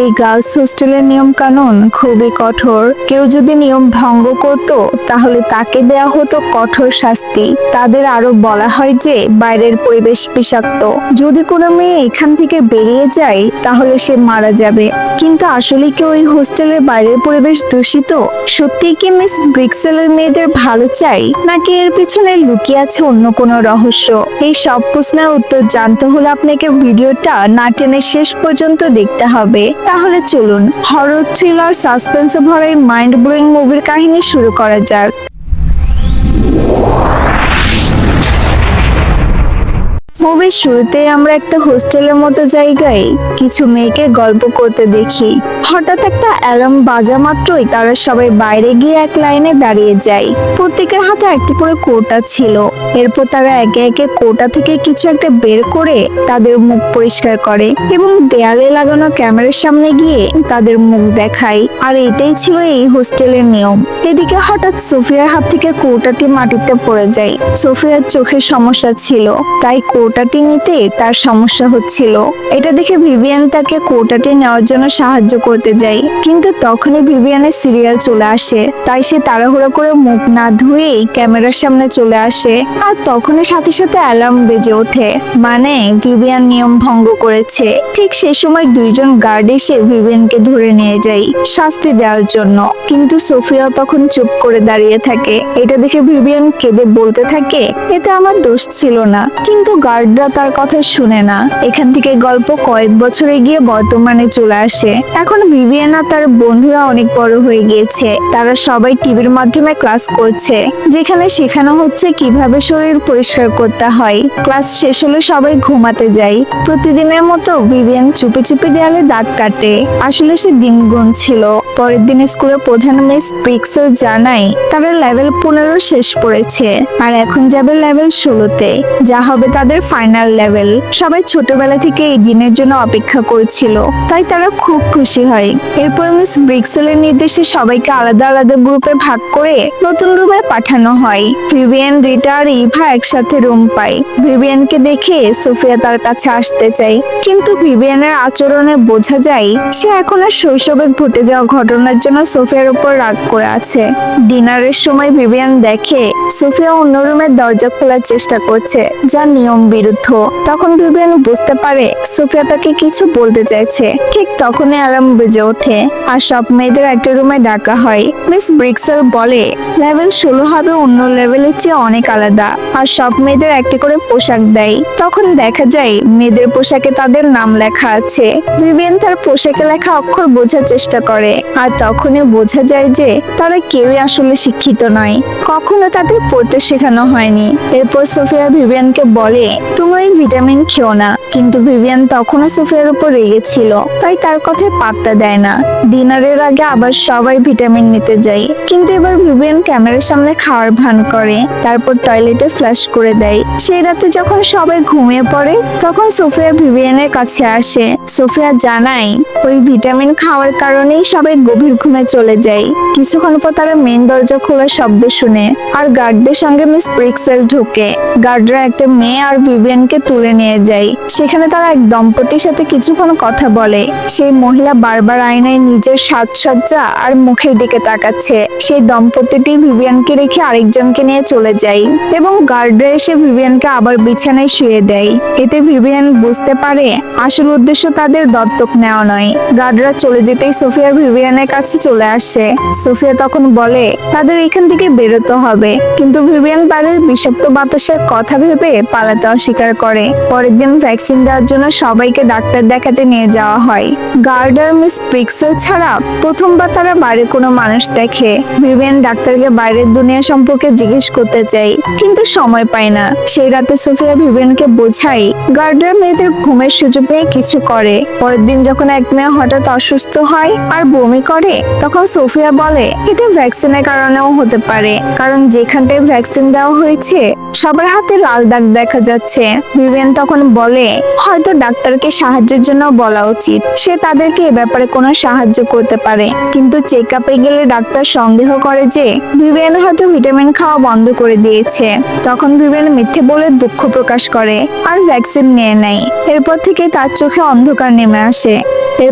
এই গার্লস হোস্টেলের নিয়ম কানুন খুবই কঠোর। কেউ যদি নিয়ম ভঙ্গ করত, তাহলে তাকে দেয়া হতো কঠোর শাস্তি। তাদের আরও বলা হয় যে, বাইরের পরিবেশ বিষাক্ত। যদি কোনো মেয়ে এখান থেকে বেরিয়ে যায়, তাহলে সে মারা যাবে। কিন্তু আসলে কি ওই হোস্টেলের বাইরের পরিবেশ দূষিত? সত্যি কি মিস ব্রিক্সেলের মেয়েদের ভালো চাই? নাকি এর পিছনে লুকিয়ে আছে অন্য কোনো রহস্য? এই সব প্রশ্নের উত্তর জানতে হলে আপনাকে ভিডিওটা না টেনে শেষ পর্যন্ত দেখতে হবে। তাহলে চলুন হরর থ্রিলার সাসপেন্সে ভরা এই মাইন্ড ব্লোয়িং মুভির কাহিনী শুরু করা যাক। শুরুতে আমরা একটা হোস্টেলের মতো জায়গায় কিছু মেয়েকে গল্প করতে দেখি। হঠাৎ একটা অ্যালার্ম বাজা মাত্রই তারা সবাই বাইরে গিয়ে এক লাইনে দাঁড়িয়ে যায়। প্রত্যেকের হাতে একটি করে কোটা ছিল। এরপর তারা একে একে কোটা থেকে কিছু একটা বের করে তাদের মুখ পরিষ্কার করে এবং দেয়ালে লাগানো ক্যামেরার সামনে গিয়ে তাদের মুখ দেখায়। আর এটাই ছিল এই হোস্টেলের নিয়ম। এদিকে হঠাৎ সোফিয়ার হাত থেকে কোটাটি মাটিতে পড়ে যায়। সোফিয়ার চোখের সমস্যা ছিল, তাই কৌটাটি নিতে তার সমস্যা হচ্ছিল। এটা দেখে ভিভিয়ান তাকে কৌটাটি নেওয়ার জন্য সাহায্য করতে যায়। কিন্তু তখনই ভিভিয়ানের সিরিয়াল চলে আসে, তাই সে তাড়াহুড়ো করে মুখ না ধুয়েই ক্যামেরার সামনে চলে আসে। আর তখনই সাথে সাথে অ্যালার্ম বেজে ওঠে মানে ভিভিয়ান নিয়ম ভঙ্গ করেছে। ঠিক সেই সময় দুইজন গার্ড এসে ভিভিয়ানকে ধরে নিয়ে যায় শাস্তি দেওয়ার জন্য। কিন্তু সোফিয়া তখন চুপ করে দাঁড়িয়ে থাকে। এটা দেখে ভিভিয়ান কেঁদে বলতে থাকে, এতে আমার দোষ ছিল না। কিন্তু গার্ডরা তার কথা শুনে না। এখান থেকে গল্প কয়েক বছরে গিয়ে বর্তমানে চলে আসে। এখন আর তার বন্ধুরা অনেক বড় হয়ে গিয়েছে। তারা সবাই টিভির মাধ্যমে ক্লাস করছে। যেখানে শেখানো হচ্ছে কীভাবে শরীর পরিষ্কার করতে হয়। ক্লাস শেষ হলে সবাই ঘুমাতে যায়। প্রতিদিনের মতো ভিভিয়ান চুপি চুপি দেয়ালে দাগ কাটে। আসলে সে দিন গুনছিল পরের দিন স্কুলের প্রধান মিস প্রিক্সেল জানাই তারা লেভেল পনেরো শেষ করেছে আর এখন যাবে লেভেল ষোলোতে। যা হবে তাদের ফাইনাল লেভেল সবাই ছোটবেলা থেকে এই দিনের জন্য অপেক্ষা করছিল। তাই তারা খুব খুশি হয়। এরপর মিস ব্রিক্সেলের নির্দেশে সবাইকে আলাদা আলাদা গ্রুপে ভাগ করে নতুন রুমে পাঠানো হয়। ভিভিয়ান, রিটা আর ইভা একসাথে রুম পায়। ভিভিয়ানকে দেখে সোফিয়া তার কাছে আসতে চায়। কিন্তু ভিভিয়ানের আচরণে বোঝা যায়, সে এখন আর শৈশবে ঘটে যাওয়া ঘটনার জন্য সোফিয়ার উপর রাগ করে আছে। ডিনারের সময় ভিভিয়ান দেখে সোফিয়া অন্য রুমের দরজা খোলার চেষ্টা করছে, যা নিয়ম বিরুদ্ধ। তখন ভিভিয়ান বুঝতে পারে সোফিয়া তাকে কিছু বলতে চাইছে। ঠিক তখনই আরাম বেজে ওঠে আর সব মেয়েদের একটা রুমে ডাকা হয়। মিস ব্রিক্সেল বলে, লেভেল ষোলো হবে অন্য লেভেলের চেয়ে অনেক আলাদা। আর সব মেয়েদের একটি করে পোশাক দেয়। তখন দেখা যায় মেয়েদের পোশাকে তাদের নাম লেখা আছে। ভিভিয়ান তার পোশাকে লেখা অক্ষর বোঝার চেষ্টা করে। আর তখনই বোঝা যায় যে তারা কেউই আসলে শিক্ষিত নয়। কখনো তাদের পড়তে শেখানো হয়নি। এরপর সোফিয়া ভিভিয়ানকে বলে তুমি ওই ভিটামিন খেও না। কিন্তু ভিভিয়ান তখনও সোফিয়ার উপর রেগেছিল তাই তার কথায় পাত্তা দেয় না। ডিনারের আগে আবার সবাই ভিটামিন নিতে যাই কিন্তু এবার ভিভিয়ান ক্যামেরার সামনে খাওয়ার ভান করে। তারপর টয়লেটে ফ্ল্যাশ করে দেয়। সেই রাতে যখন সবাই ঘুমিয়ে পড়ে, তখন সোফিয়া ভিভিয়ানের কাছে আসে। সোফিয়া জানায় ওই ভিটামিন খাওয়ার কারণেই সবাই গভীর ঘুমে চলে যায়। কিছুক্ষণ পর তারা মেন দরজা খোলার শব্দ শুনে আর গার্ডদের সঙ্গে মিস ব্রিক্সেল ঢোকে। গার্ডরা একটা মেয়ে আর ভিভিয়ানকে তুলে নিয়ে যায়। সেখানে তারা এক দম্পতির সাথে কিছুক্ষণ কথা বলে। সেই মহিলা বারবার আয়নায় নিজের সাজসজ্জা আর মুখের দিকে তাকাচ্ছে। সেই দম্পতিটি ভিভিয়ানকে রেখে আরেকজনকে নিয়ে চলে যায় এবং গার্ডরা এসে ভিভিয়ানকে আবার বিছানায় শুয়ে দেয়। এতে ভিভিয়ান বুঝতে পারে আসল উদ্দেশ্য তাদের দত্তক নেওয়া নয়। গার্ডরা চলে যেতেই সোফিয়া ভিভিয়ানের কাছে চলে আসে। সোফিয়া তখন বলে, তাদের এখান থেকে বেরোতে হবে। কিন্তু ভিভিয়ান বাড়ির বিষাক্ত বাতাসের কথা ভেবে পালাতে অস্বীকার করে। পরের দিন ভ্যাকসিন দেওয়ার জন্য সবাইকে ডাক্তার দেখাতে নিয়ে যাওয়া হয়। গার্ড আর মিস প্রিক্সেল ছাড়া প্রথমবার তারা বাইরে কোনো মানুষ দেখে। ভিভিয়ান ডাক্তারকে বাইরের দুনিয়া সম্পর্কে জিজ্ঞেস করতে চাই কিন্তু সময় পায় না। সেই রাতে সোফিয়া ভিভিয়ানকে বোঝাই গার্ডার মেয়েদের ঘুমের সুযোগ নিয়ে কিছু করে। পরের দিন যখন এক হঠাৎ অসুস্থ হয় আর বমি করে, তখন সোফিয়া বলে, এটা ভ্যাকসিনের কারণেও হতে পারে। কারণ যেখানটায় ভ্যাকসিন দেওয়া হয়েছে, সবার হাতে লাল দাগ দেখা যাচ্ছে। ভিভিয়ান তখন বলে, হয়তো ডাক্তারকে সাহায্যের জন্য বলা উচিত। সে তাদেরকে এ ব্যাপারে কোনো সাহায্য করতে পারে। কিন্তু চেক আপে গেলে ডাক্তার সন্দেহ করে যে ভিভিয়ান হয়তো ভিটামিন খাওয়া বন্ধ করে দিয়েছে। তখন ভিভিয়ান মিথ্যে বলে দুঃখ প্রকাশ করে, আর ভ্যাকসিন নিয়ে নেয় এরপর থেকে তার চোখে অন্ধকার নেমে আসে।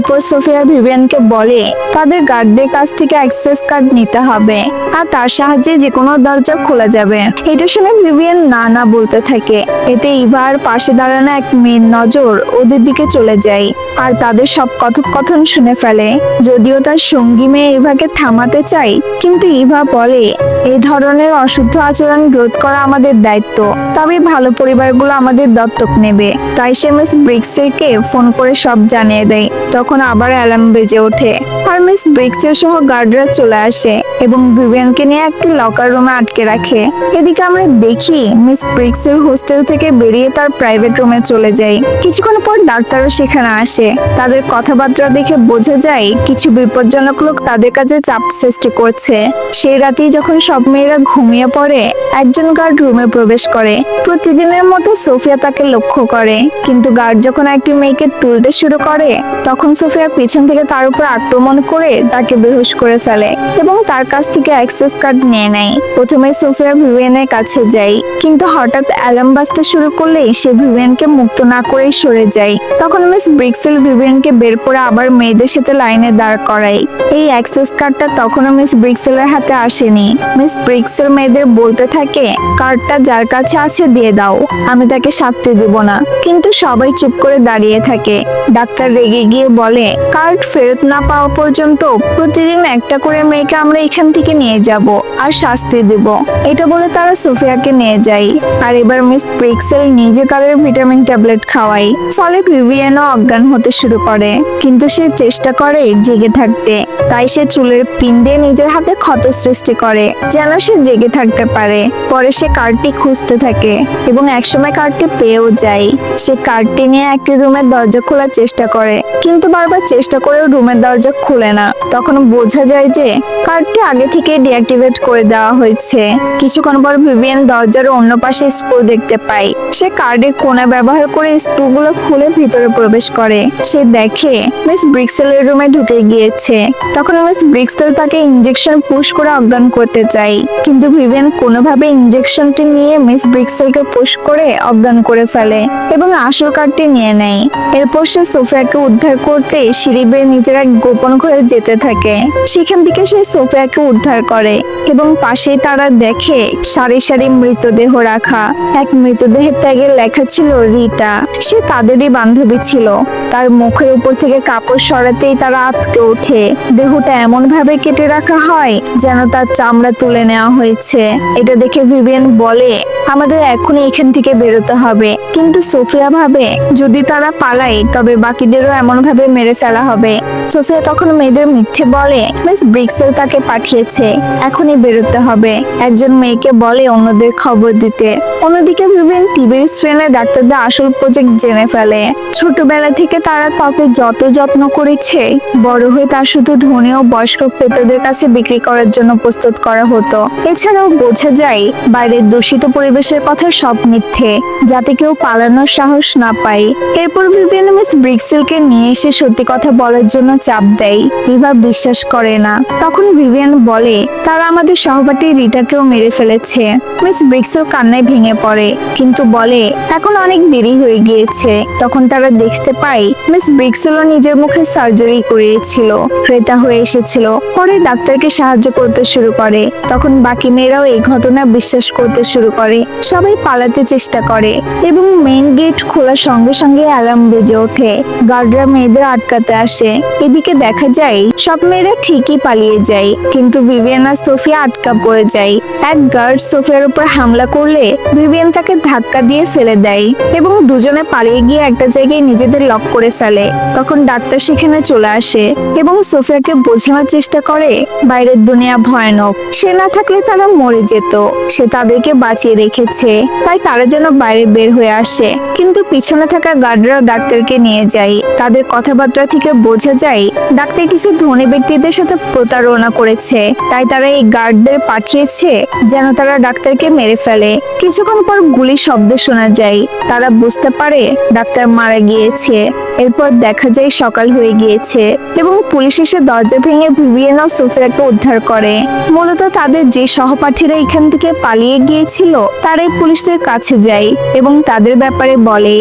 এরপর সোফিয়া ভিভিয়ানকে বলে, তাদের গার্ডদের কাছ থেকে অ্যাক্সেস কার্ড নিতে হবে আর তার সাহায্যে যে কোনো দরজা খোলা যাবে। এটা শুনে ভিভিয়ান না না বলতে থাকে। এতে ইভার পাশে দাঁড়ানো এক মেয়ের নজর ওদের দিকে চলে যায় আর তাদের সব কথোপকথন শুনে ফেলে। যদিও তার সঙ্গী মেয়ে ইভাকে থামাতে চায়, কিন্তু ইভা বলে এই ধরনের অশুদ্ধ আচরণ রোধ করা আমাদের দায়িত্ব। তবে ভালো পরিবারগুলো আমাদের দত্তক নেবে। তাই সে মিস ব্রিক্সেরকে ফোন করে সব জানিয়ে দেয়। তখন আবার অ্যালার্ম বেজে ওঠে। আর মিস ব্রিক্সের সহ গার্ডরা চলে আসে এবং ভিভিয়ানকে নিয়ে একটি লকার রুমে আটকে রাখে। এদিকে আমরা দেখি মিস ব্রিক্সের হোস্টেল থেকে বেরিয়ে তার প্রাইভেট রুমে চলে যায়। কিছুক্ষণ পর ডাক্তারও সেখানে আসে। তাদের কথাবার্তা দেখে বোঝা যায়, কিছু বিপজ্জনক লোক তাদের কাছে চাপ সৃষ্টি করছে। সেই রাতেই যখন সব মেয়েরা ঘুমিয়ে পড়ে। একজন গার্ড রুমে প্রবেশ করে। প্রতিদিনের মতো সোফিয়া তাকে লক্ষ্য করে। কিন্তু গার্ড যখন একটি মেয়েকে তুলতে শুরু করে, তখন সোফিয়া পিছন থেকে তার উপর আক্রমণ করে তাকে বেহুশ করে ফেলে এবং তার কাছ থেকে অ্যাক্সেস কার্ড নিয়ে নেয়। প্রথমে সোফিয়া ভিভিয়ানের কাছে যায়, কিন্তু হঠাৎ অ্যালার্ম বাজতে শুরু করলে সে ভিভিয়ানকে মুক্ত না করেই সরে যায়। তখন মিস ব্রিক্সেল ভিভিয়ানকে বের করে আবার মেয়েদের সাথে লাইনে দাঁড় করায়। এই অ্যাক্সেস কার্ডটা তখনও মিস ব্রিক্সেলের হাতে আসেনি। মিস ব্রিক্সেল মেয়েদের বলতে থাকে, কার্ডটা যার কাছে আছে দিয়ে দাও, আমি তাকে শাস্তি দিব না। কিন্তু সবাই চুপ করে দাঁড়িয়ে থাকে। ডাক্তার রেগে গিয়ে বলে, কার্ড ফেরত না পাওয়া পর্যন্ত প্রতিদিন একটা করে মেয়েকে আমরা এখান থেকে নিয়ে যাব আর শাস্তি দেব। এটা বলে তারা সোফিয়াকে নিয়ে যায়। আর এবার মিস ব্রিক্সেল নিজে কালের ভিটামিন ট্যাবলেট খাওয়াই ফলে ভিভিয়ানও অজ্ঞান হতে শুরু করে। কিন্তু সে চেষ্টা করে জেগে থাকতে। তাই সে চুলের পিন দিয়ে নিজের হাতে ক্ষত সৃষ্টি করে। যেন সে জেগে থাকতে পারে। পরে সে কার্ডটি খুঁজতে থাকে এবং একসময় কার্ডটি পেয়েও যায়। সে কার্ডটি নিয়ে একটি রুমের দরজা খোলার চেষ্টা করে, কিন্তু বারবার চেষ্টা করেও রুমের দরজা খুলে না। তখন বোঝা যায় যে কার্ডটি আগে থেকে ডিঅ্যাক্টিভেট করে দেওয়া হয়েছে। কিছুক্ষণ পর ভিভিয়ান দরজার অন্য পাশে স্ক্রু দেখতে পায়। সে কার্ডের কোণা ব্যবহার করে স্ক্রুগুলো খুলে ভিতরে প্রবেশ করে। সে দেখে মিস ব্রিক্সেলের রুমে ঢুকে গিয়েছে। তখন মিস ব্রিক্সেল তাকে ইঞ্জেকশন পুশ করে অজ্ঞান করতে চায়। কিন্তু ভিভিয়ান কোনোভাবে ইঞ্জেকশনটি নিয়ে মিস ব্রিক্সেলকে পুশ করে অজ্ঞান করে ফেলে এবং আসল কার্ডটি নিয়ে নেয়। এরপর সে সোফিয়াকে উদ্ধার করতে সিঁড়ি বেয়ে নিজের এক গোপন ঘরে যেতে থাকে। সেখান থেকে সে সোফিয়াকে উদ্ধার করে এবং পাশেই তারা দেখে সারি সারি মৃতদেহ রাখা। এক মৃতদেহের ট্যাগে লেখা ছিল রিটা। সে তাদেরই বান্ধবী ছিল। তার মুখের উপর থেকে কাপড় সরাতেই তারা আটকে ওঠে। দেহটা এমন ভাবে কেটে রাখা হয় যেন তার চামড়া তুলে নেওয়া হয়েছে। এটা দেখে ভিভিয়ান বলে, আমাদের এখনই এখান থেকে বেরোতে হবে। কিন্তু সোফিয়া ভাবে, যদি তারা পালায়, তবে বাকিদেরও এমন ভাবে মেরে ফেলা হবে। সোফিয়া তখন মেয়েদের মিথ্যে বলে, মিস ব্রিক্সেল তাকে পাঠিয়েছে, এখনই বেরোতে হবে। একজন মেয়েকে বলে অন্যদের খবর দিতে। অন্যদিকে ভিভিয়ান টিভির স্ক্রিনে ডাক্তারদের আসল প্রজেক্ট জেনে ফেলে। ছোটবেলা থেকে তারা তাকে যত যত্ন করেছে, বড় হয়ে তার শুধু ধনী ও বয়স্ক ক্রেতাদের কাছে বিক্রি করার জন্য প্রস্তুত করা হতো। এছাড়াও বোঝা যায়, বাইরের দূষিত পরিবেশের কথা সব মিথ্যে, যাতে কেউ পালানোর সাহস না পায়। এরপর ভিভিয়ান মিস ব্রিক্সেলকে নিয়ে এসে সত্যি কথা বলার জন্য চাপ দেয়। বিভা বিশ্বাস করে না। তখন ভিভিয়ান বলে, তারা আমাদের সহপাঠী রিটাকেও মেরে ফেলেছে। মিস ব্রিক্সেল কান্নায় ভেঙে পড়ে, কিন্তু বলে, এখন অনেক দেরি হয়ে গিয়েছে। তখন তারা দেখতে পায় মিস ব্রিক্সেলও নিজের মুখে সার্জারি করিয়েছিল। ক্রেতা হয়ে এসেছিল। পরে ডাক্তারকে সাহায্য করতে শুরু করে। তখন বাকি মেয়েরাও এই ঘটনা বিশ্বাস করতে শুরু করে। সবাই পালাতে চেষ্টা করে এবং মেইন গেট খোলার সঙ্গে সঙ্গে অ্যালার্ম বেজে ওঠে। গার্ডরা মেয়েদের আটকাতে আসে। এদিকে দেখা যায়, সব মেয়েরা ঠিকই পালিয়ে যায়, কিন্তু ভিভিয়ান আর সোফিয়া আটকা পড়ে যায়। এক গার্ড সোফিয়ার উপর হামলা করলে ভিভিয়ান তাকে ধাক্কা দিয়ে ফেলে দেয় এবং দুজনে পালিয়ে গিয়ে একটা জায়গায় নিজেদের লক করে ফেলে। তখন ডাক্তার সেখানে চলে আসে এবং সোফিয়াকে বোঝানোর চেষ্টা করে, বাইরের দুনিয়া ভয়ানক। সে না থাকলে তারা মরে যেত। সে তাদেরকে বাঁচিয়ে রেখেছে। তাই তারা যেন বাইরে বের হয়ে আসে। কিন্তু পিছনে থাকা গার্ডরা ডাক্তারকে নিয়ে যায়। তাদের কথাবার্তা থেকে বোঝা যায়, ডাক্তার কিছু ধনী ব্যক্তিদের সাথে প্রতারণা করেছে। তাই তারা এই গার্ডদের পাঠিয়েছে যেন তারা ডাক্তারকে মেরে ফেলে। কিছুক্ষণ পর গুলির শব্দ শোনা যায়। তারা বুঝতে পারে ডাক্তার মারা গিয়েছে। এরপর দেখা যায় সকাল হয়ে গিয়েছে এবং পুলিশ এসে দরজা ভেঙে ভিভিয়ান সোফিয়াকে উদ্ধার করে। মূলত তাদের যে সহপাঠীরা এখান থেকে পালিয়ে গিয়েছিল, তারাই পুলিশের কাছে যায় এবং তাদের ব্যাপারে বলে।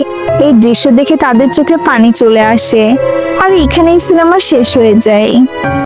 এই দৃশ্য দেখে তাদের চোখে পানি চলে আসে। আর এখানেই সিনেমা শেষ হয়ে যায়।